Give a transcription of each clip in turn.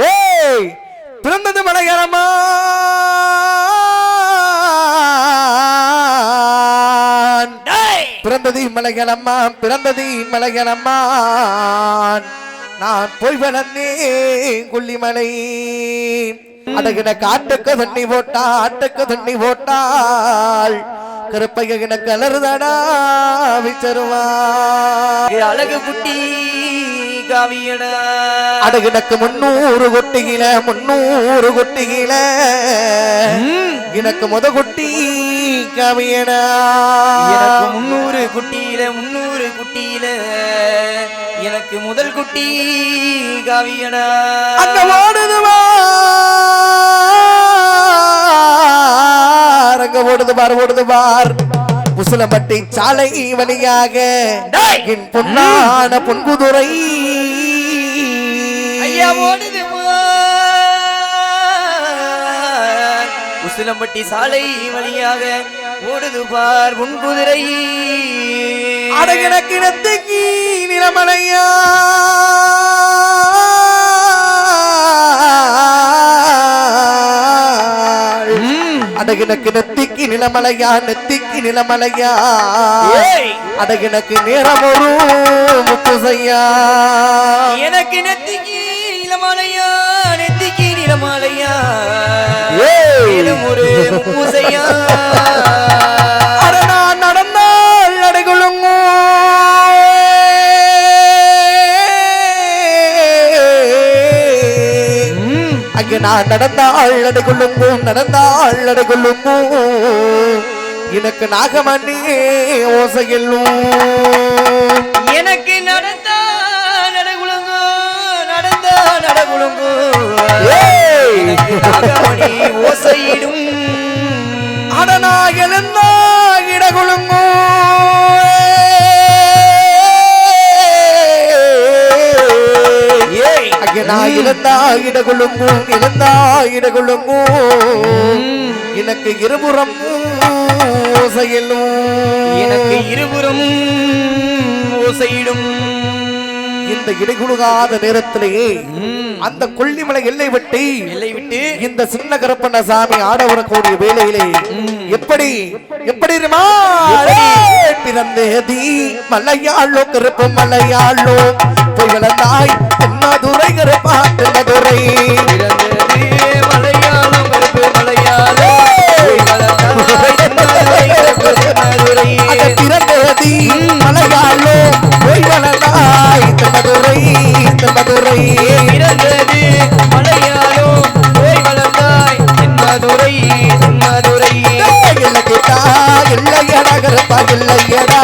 டேய் பிறந்தது மலையாளமா? பிறந்தது மலையாளம்மா பிறந்தது மலையாளம்மா நான் போய் வளர்ந்தேன் கொல்லிமலை. அடகின காட்டுக்கு தண்ணி போட்டா ஆட்டுக்கு தண்ணி போட்டாள். கருப்பையகின கலருதடா விச்சருவா அழகு குட்டி. காவியடா அடகினக்கு முன்னூறு கொட்டிகில முன்னூறு கொட்டிகில எனக்கு முத கொட்டி கவியனா. எனக்கு முன்னூறு குட்டியில முன்னூறு குட்டியில. எனக்கு முதல் குட்டி காவியடா அங்க ஓடுது பார் அங்க ஓடுது பார் ஓடுது பார். முசலம்பட்டி சாலை வழியாக பொன்னான பொன்குதுரை. ஐயா ஓடுது. உசிலம்பட்டி சாலை வழியாக ஓடுது பார் உன் குதிரை அடகின கிணத்துக்கு நிலமலையா? அடகினக்கு நெத்திக்கு நிலமலையா நெத்திக்கு நிலமலையா. அடகினக்கு நேரம் ஒரு முப்புசையா எனக்கு நெத்திக்கு நிலமாலையா நெத்திக்கு நிலமாலையா? ஒரு பூசையா அங்கே நான் நடந்தாள் அடைகுள்ளுங்கோ நடந்தாள் அடைகுள்ளுங்கோ எனக்கு நாகமணி ஓசையில்லும் எனக்கு நடந்தா நடகுழுங்கு நடந்தா. எனக்கு நாகமணி ஓசையிடும். அட நான் எழுந்தா இடகுழுங்கோ நான் இழந்தா இடகுழுங்கும் இழந்தா இடகுழுங்கும் எனக்கு இருபுறம் ஓசையிலும். எனக்கு இருபுறமும் ஓசையிடும். இந்த இடைகுழுகாத நேரத்திலேயே அந்த கொல்லிமலை எல்லை வெட்டி எல்லை விட்டு இந்த சின்ன கருப்பண்ண சாமி ஆட வரக்கூடிய வேலையிலே எப்படி எப்படி? பிறந்தேதி மலையாளோ கருப்பு மலையாளோ புகழந்தாய் தென்னதுரை கருப்பா தென்னதுரை பிறந்தது மலையாளம் கருப்பு வளர்ந்தாய் தென்மதுரை கருப்பு பிறந்தது மலையாளம் போய் வளர்ந்தாய் தென்மதுரை தென்மதுரை இல்ல கேட்டா இல்லையடா. இல்லையடா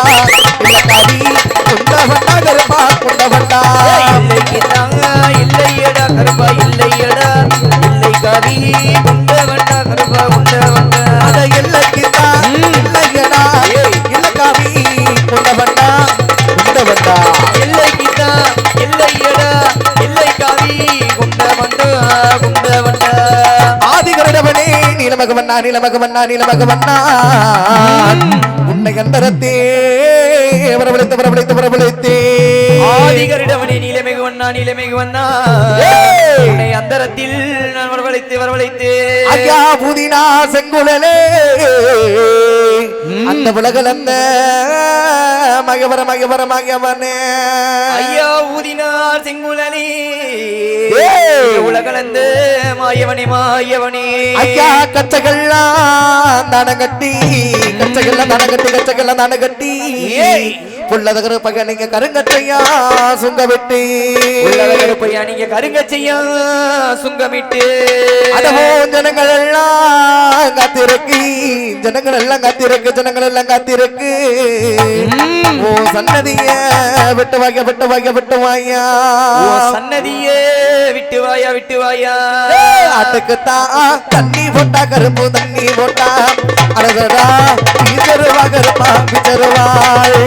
இல்ல கவி குண்டவண்டா கருப்பா குண்டவண்டா நீல நீலமகவண்ணா நீல நீலமகவண்ணா உன்னை கண்டரத்தே வரவழைத்து வரவழைத்து வரவழைத்தே. ஆதிகரிடவனே நீலமிகு வண்ணா நீலமிகு வண்ணா! உன்னை அந்தரத்தில் நான் வரவழைத்து வரவழைத்து. ஐயா புதினா செங்குழலே. அந்த உலகளந்த மகவர மகவர மகவனே. ஐயா ஊதினார் செங்குழலி! உலகளந்த மாயவனே மாயவனே. ஐயா கச்சகள்லாம் தனகட்டி கச்சகள்லாம் தனகட்டி கச்சகள்லாம் தனகட்டி ஏய்! புள்ளதகர பகலிங்க கருங்கச்சையா சுங்க வெட்டி உள்ளவர்களுப்பையா நீங்க கருங்கச்சையா சுங்கமிட்டு. அதவோ ஜனங்கள் எல்லாம் காத்திருக்கு ஜனங்கள் எல்லாம் காத்திருக்கு ஜனங்கள் எல்லாம் காத்திருக்கு ஓ சன்னதிய விட்டு வாங்க விட்டு வாங்க விட்டு வாயா. சன்னதியே விட்டு வாயா விட்டு வாயா. ஆட்டுக்குத்தான் தண்ணி போட்டா கரும்பு தண்ணி போட்டா. அழகடா விச்சருவா கருப்பா விச்சருவாள்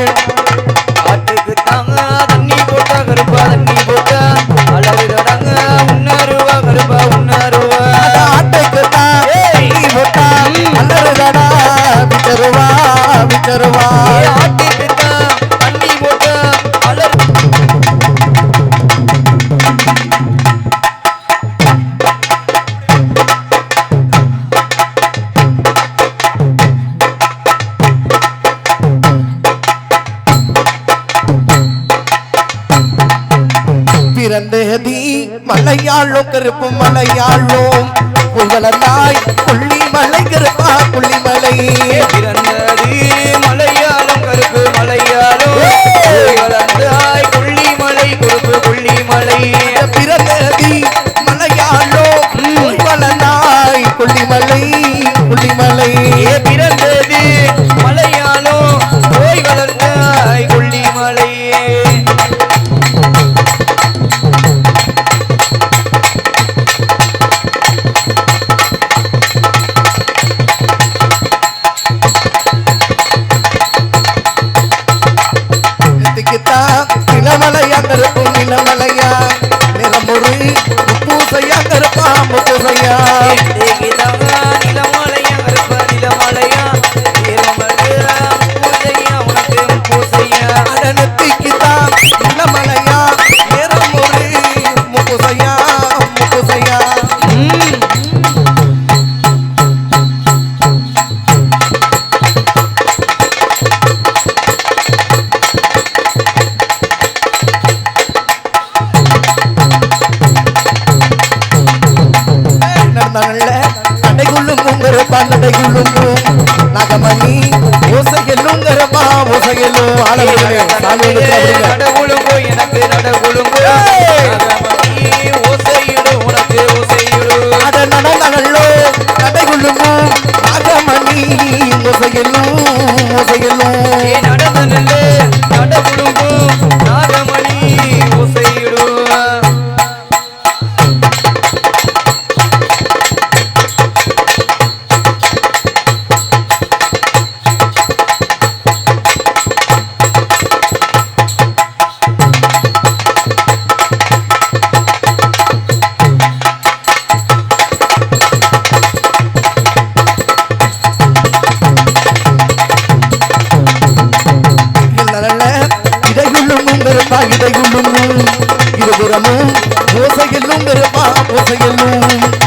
தருவா ஆவி தருவா பிறந்ததி மலையாளோ கருப்பு மலையாளோ புகழந்தாய் புள்ளி மலை கருப்பா புள்ளிமலை. பிறந்தது மலையாளம் கருப்பு மலையாளம். வளர்ந்தாய் கொல்லிமலை கருப்பு கொல்லிமலை. பிறந்தது கருப்பு நிலமலையா நிறமுறை பூசையா கருப்பாம்பு பூசையா? நடவுழுங்கோ எனக்கு நடவுழுங்கோ. ஓசையிடு உனக்கு ஓசையிடு. அகமணி ஓசையிலும் ஓசையிலும். இடையும் ஓசையிலும் வெறுப்பா ஓசையிலும்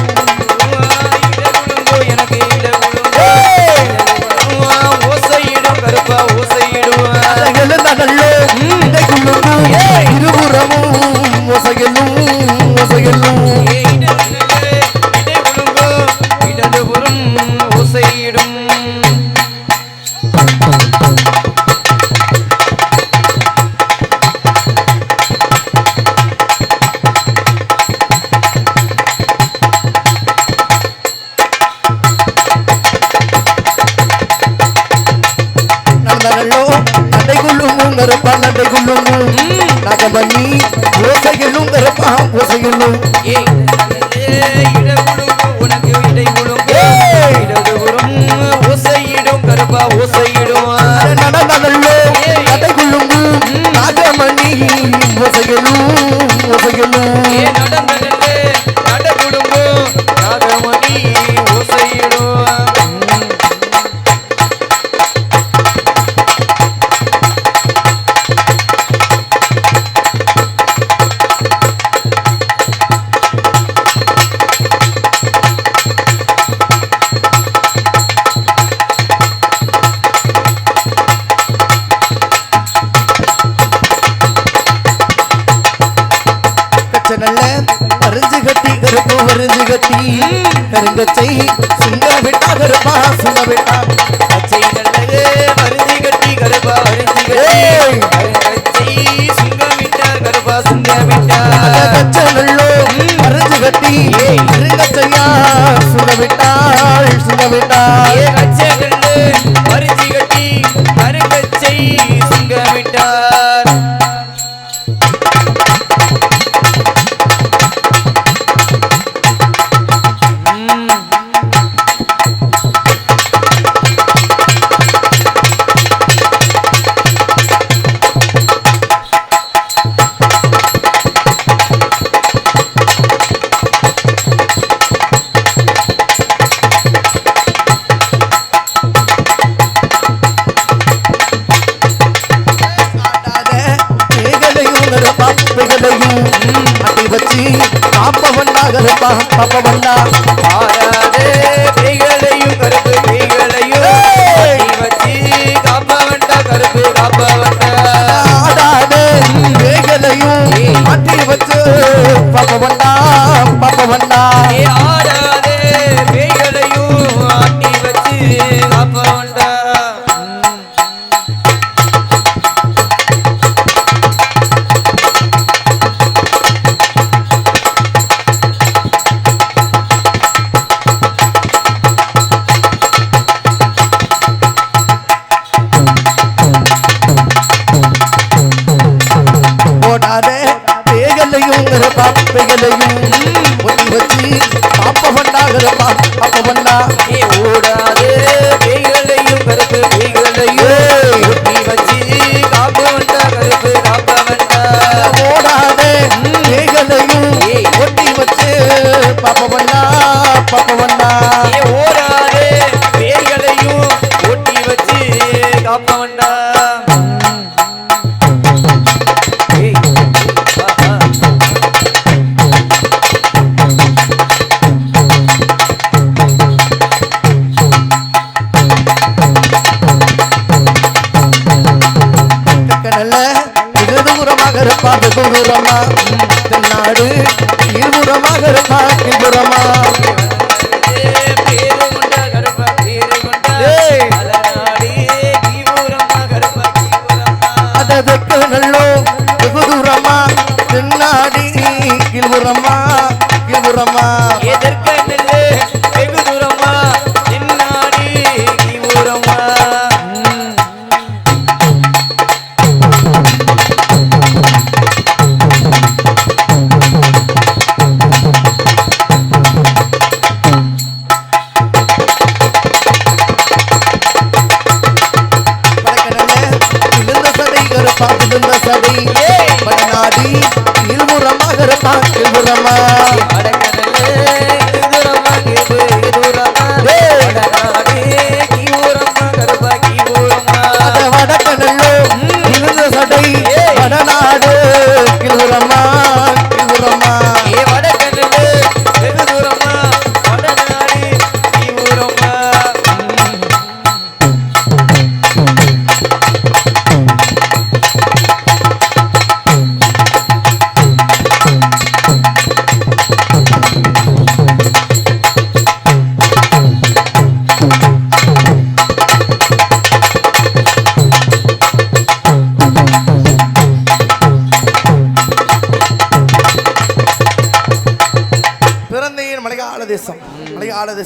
நகரப்பா நடைகுள்ளும் நகபண்ணி ஓசையிலும் நகரப்பா ஓசையிலும். ஏ சுட விட்டார் கச்சை கண்டு கட்டி அருகச்சை சுங்க பண்ணாகிறப்பா அப்ப பண்ணா ஏ ஓடாதே. பேய்களையும் கருப்பு பேய்களையும் ஒட்டி வச்சு காப்ப வந்தா கருப்பு காப்ப வந்தா. ஓடாதே. ஏய். ஒட்டி வச்சு. பாப்ப பண்ணா பாப்ப அதற்கு நல்லோ வெகு தூரமா தென்னாடி இருபுறமா இருபுறமா எதற்க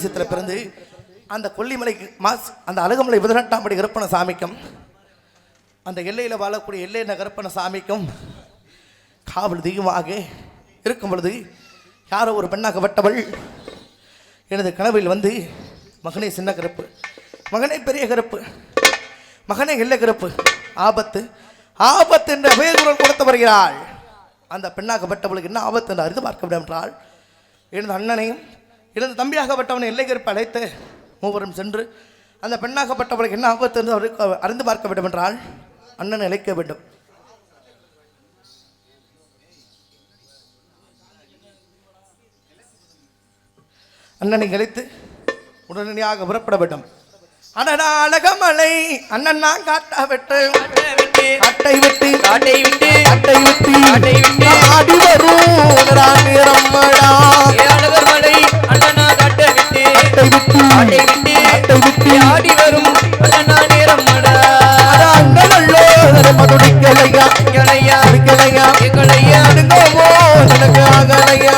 தேசத்தில் பிறந்து அந்த கொல்லிமலைக்கு மாஸ் அந்த அழகமலை பதினெட்டாம் படி கருப்பண சாமிக்கும் அந்த எல்லையில் வாழக்கூடிய எல்லை கருப்பண சாமிக்கும் காவல் தெய்வமாக இருக்கும் பொழுது யாரோ ஒரு பெண்ணாகப்பட்டவள் எனது கனவில் வந்து மகனே சின்ன கருப்பு மகனே பெரிய கருப்பு மகனே எல்லை கருப்பு ஆபத்து ஆபத்து என்ற வேகுரல் கொடுத்து வருகிறாள். அந்த பெண்ணாகப்பட்டவளுக்கு என்ன ஆபத்து என்று அறிந்து பார்க்க வேண்டும் என்றால் எனது அண்ணனையும் எனது தம்பியாகப்பட்டவனை எல்லை கருப்பு அழைத்து மூவரும் சென்று அந்த பெண்ணாகப்பட்டவளுக்கு என்ன ஆபத்து என்று அவருக்கு அறிந்து பார்க்க வேண்டும் என்றால் அண்ணனை அழைக்க வேண்டும். அண்ணனை அழைத்து உடனடியாக புறப்பட வேண்டும். அடடா அழகமலை அண்ணன் நான் காட்டா விட்டு அட்டை விட்டு காட்டை விட்டு அட்டை விட்டு ஆடி வரும் ராணி ஆட்டை விட்டு ஆட்டை விட்டு ஆட்டை விட்டு ஆடி வரும் நேரம் துடிக்கலையா எங்களையா எங்களையா. நடுங்கோமோ எனக்கு ஆகலையா.